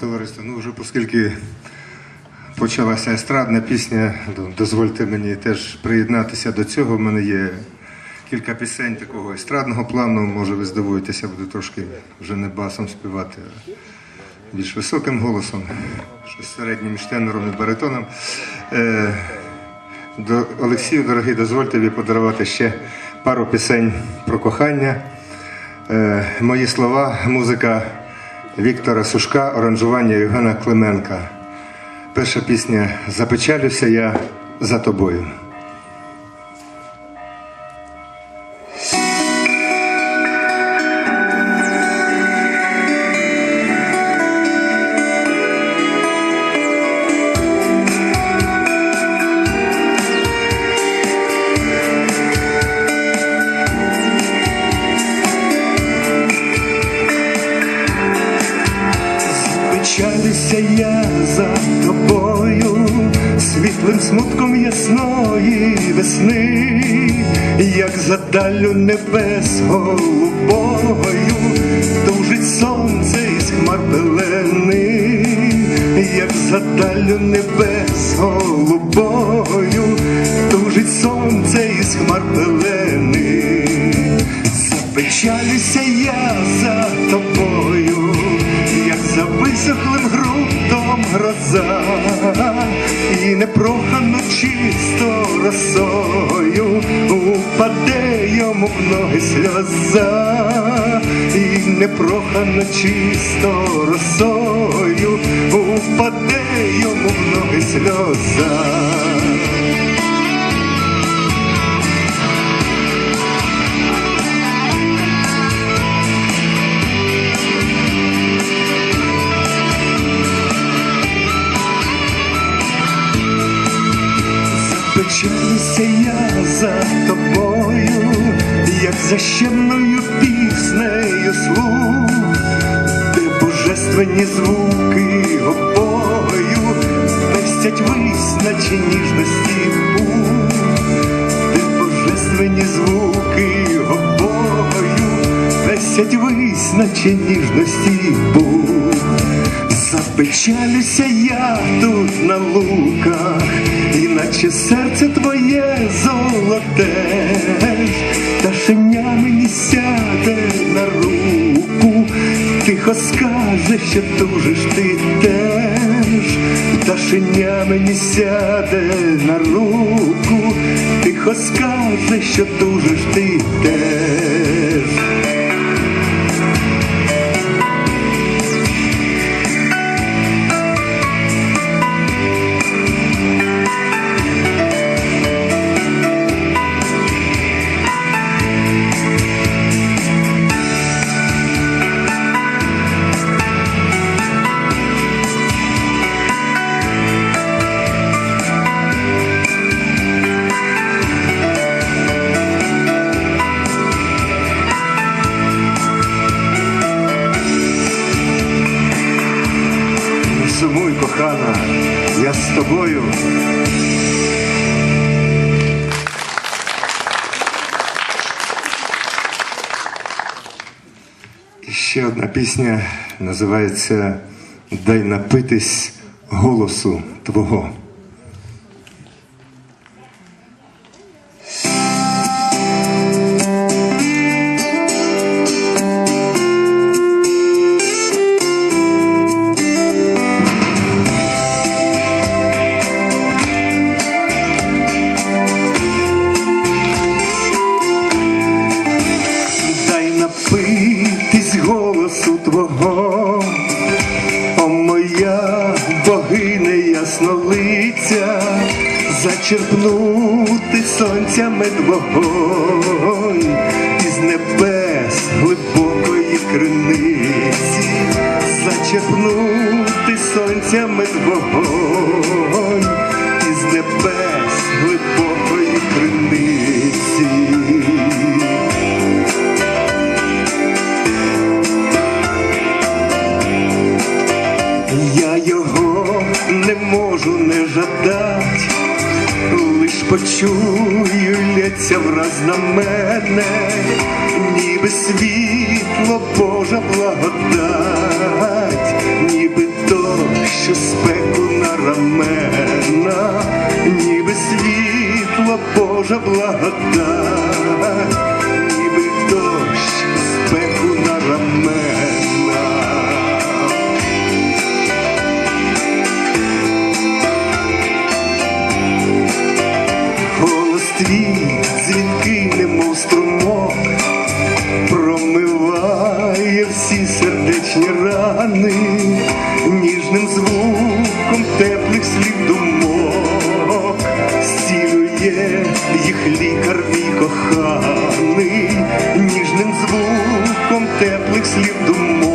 товариство. Ну, вже оскільки почалася естрадна пісня, дозвольте мені теж приєднатися до цього. У мене є кілька пісень такого естрадного плану. Може, ви здивуєтеся, буду трошки вже не басом співати, а більш високим голосом, щось середнім між тенором і баритоном. Е, до Олексію, дорогий, дозвольте мені подарувати ще пару пісень про кохання. Е, мої слова, музика Віктора Сушка, оранжування Євгена Клименка. Перша пісня Запечалюся я за тобою. Смутком ясної весни, як за далю небес голубою, тужить сонце із хмар пелени, як за далю небес голубою, тужить сонце із хмар пелени. Запечалюся я за тобою, як за висохлим грунтом гроза, і непрохано чисто росою упаде йому в ноги сльоза, і непрохано чисто росою упаде йому в ноги сльоза. Запечалюся я за тобою, як за щемною піснею слух, де божественні звуки обою пестять висначі ніжності пух, де божественні звуки обою пестять висначі ніжності пух. Запечалюся я тут на луках, іначе серце твоє золоте, пташеня мені сяде на руку, тихо скаже, що тужиш ти теж, пташеня мені сяде на руку, тихо скаже, що тужиш ти теж. Ще одна пісня називається Дай напитись голосу Твого. О моя богине яснолиця, зачерпнути сонцями вогонь із небес глибокої криниці, зачерпнути сонцями вогонь можу не жадать, лиш почую, лється враз на мене, ніби світло Божа благодать, ніби до відчуваю спеку на рамена, ніби світло Божа благодать, ніби дощ спеку на рамена. Голос твій дзвінкий, немов струмок, промиває всі сердечні рани, ніжним звуком теплих слів думок, зцілює їх лікар мій коханий, ніжним звуком теплих слів думок,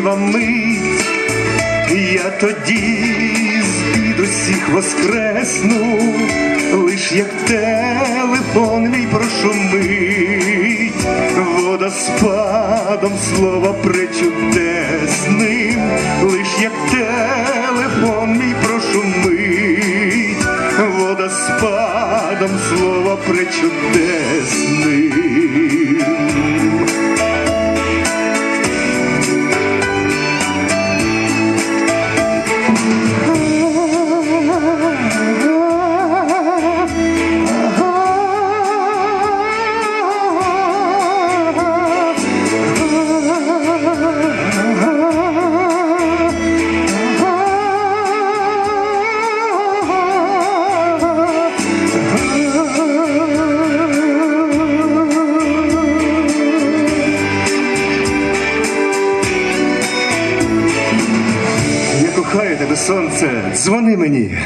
сяйлива мить, я тоді з бід усіх воскресну, лиш як телефон мій прошумить, водоспадом слова пречудесним, лиш як телефон мій прошумить, водоспадом слова пречудесним. Сонце, дзвони мені.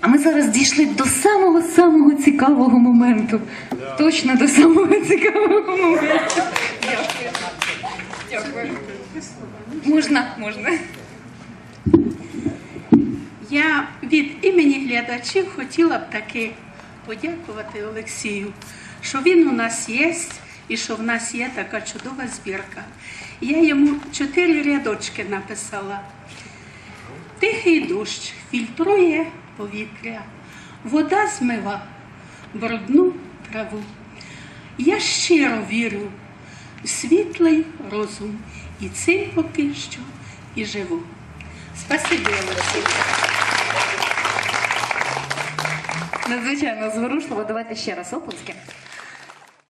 А ми зараз дійшли до самого самого цікавого моменту. Точно до самого цікавого моменту. Дякую. Дякую. Можна, можна. Я від імені глядачів хотіла б таки подякувати Олексію, що він у нас є і що в нас є така чудова збірка. Я йому чотири рядочки написала. Тихий дощ фільтрує повітря, вода змива брудну траву. Я щиро вірю в світлий розум, і цим поки що і живу. Спасибі, Олексій. Надзвичайно зворушливо. Давайте ще раз оплески.